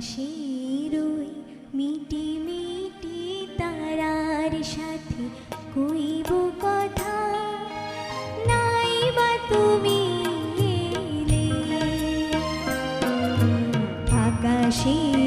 আকাশের মিটি মিটি তারার সাথে কইব কথা। নাই বা তুমি আকাশের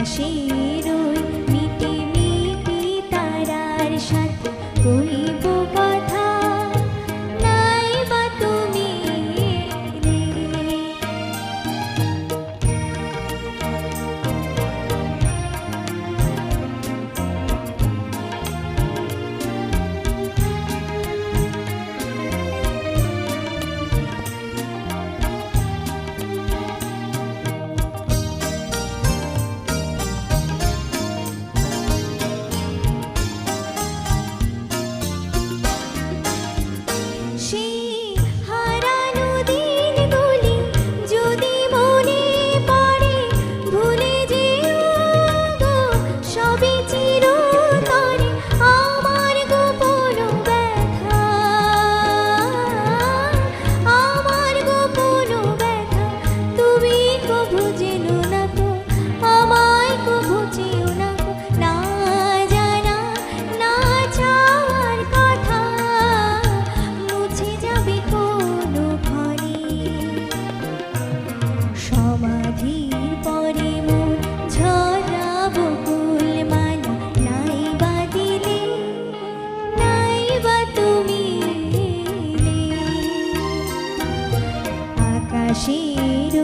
আকাশের আকাশের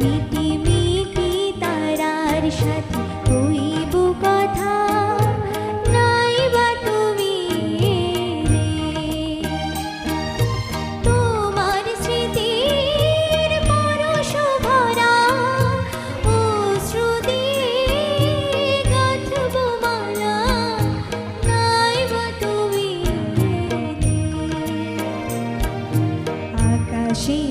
মিটি মিটি তারার সাথে কইব কথা, নাই বা তুমি তোমার স্মৃতির পরশ ভরা ও শ্রুতি গাঁথব মালা, নাই বা তুমি আকাশে